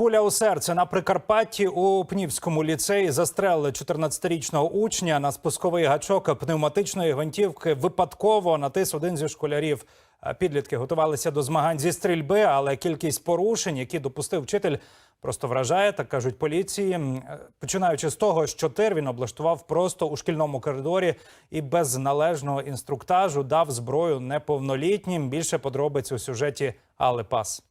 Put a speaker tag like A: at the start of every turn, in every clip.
A: Куля у серце на Прикарпатті у Пнівському ліцеї застрелили 14-річного учня на спусковий гачок пневматичної гвинтівки. Випадково натис один зі школярів. Підлітки готувалися до змагань зі стрільби, але кількість порушень, які допустив вчитель, просто вражає, так кажуть поліції. Е, Починаючи з того, що тир він облаштував просто у шкільному коридорі і без належного інструктажу дав зброю неповнолітнім. Більше подробиць у сюжеті Алли Пас.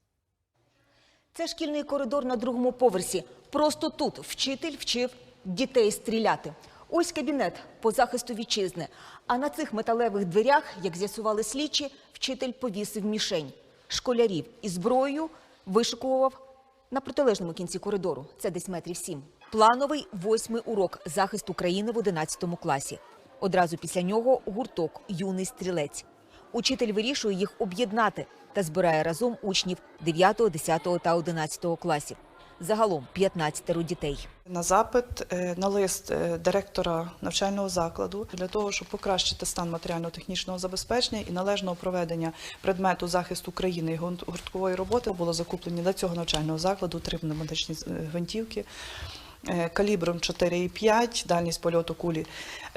B: Це шкільний коридор на другому поверсі. Просто тут вчитель вчив дітей стріляти. Ось кабінет по захисту вітчизни. А на цих металевих дверях, як з'ясували слідчі, вчитель повісив мішень. Школярів із зброєю вишикував на протилежному кінці коридору. Це десь метрів сім. Плановий восьмий урок захист України в 11 класі. Одразу після нього гурток юний стрілець. Учитель вирішує їх об'єднати та збирає разом учнів 9, 10 та 11 класів. Загалом 15 дітей.
C: На запит е, на лист е, директора навчального закладу для того, щоб покращити стан матеріально-технічного забезпечення і належного проведення предмету захисту країни і гурткової роботи було закуплені для цього навчального закладу три пневматичні е, гвинтівки калібром 4,5, дальність польоту кулі,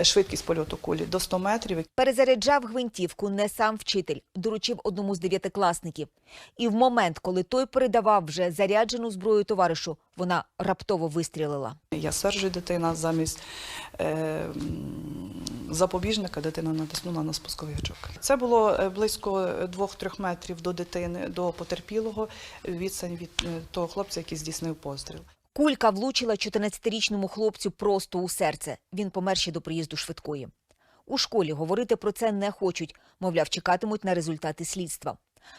C: е, швидкість польоту кулі до 100 метрів.
B: Перезаряджав гвинтівку не сам вчитель, доручив одному з дев'ятикласників. І в момент, коли той передавав вже заряджену зброю товаришу, вона раптово вистрілила.
C: Я стверджую, дитина замість е, запобіжника дитина натиснула на спусковий гачок. Це було е, близько 2-3 метрів до дитини, до потерпілого, відстань від е, того хлопця, який здійснив постріл.
B: Кулька влучила 14-річному хлопцю просто у серце. Він помер ще до приїзду швидкої. У школі говорити про це не хочуть, мовляв, чекатимуть на результати слідства.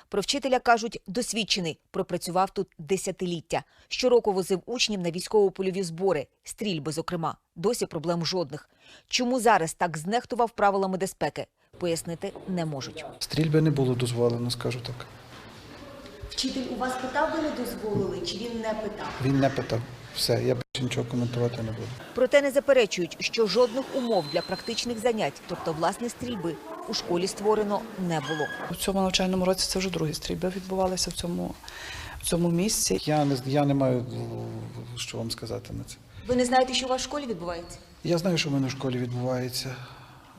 B: Про вчителя кажуть, досвідчений, пропрацював тут десятиліття. Щороку возив учнів на військово-польові збори, стрільби, зокрема. Досі проблем жодних. Чому зараз так знехтував правилами безпеки, пояснити не можуть.
D: Стрільби не було дозволено, скажу так.
B: Вчитель у вас питав, ви не дозволили, чи він не питав?
D: Він не питав. Все, я більше нічого коментувати не буду.
B: Проте не заперечують, що жодних умов для практичних занять, тобто власне стрільби, у школі створено не було.
C: У цьому навчальному році це вже другі стрільби відбувалися в цьому, в цьому місці.
D: Я не, я не маю е, що вам сказати на це.
B: Ви не знаєте, що у вас в школі відбувається?
D: Я знаю, що в мене в школі відбувається,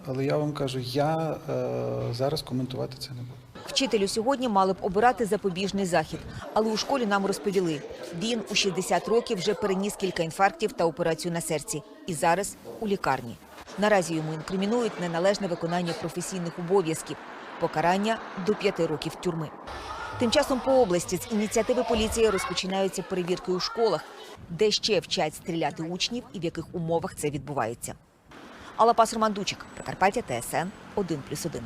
D: але я вам кажу, я е, зараз коментувати це не буду.
B: Вчителю сьогодні мали б обирати запобіжний захід, але у школі нам розповіли. Він у 60 років вже переніс кілька інфарктів та операцію на серці. І зараз у лікарні. Наразі йому інкримінують неналежне виконання професійних обов'язків, покарання до 5 років тюрми. Тим часом по області з ініціативи поліції розпочинаються перевірки у школах, де ще вчать стріляти учнів і в яких умовах це відбувається. Алапас Роман Дучик, Прикарпаття, ТСН 1+,1.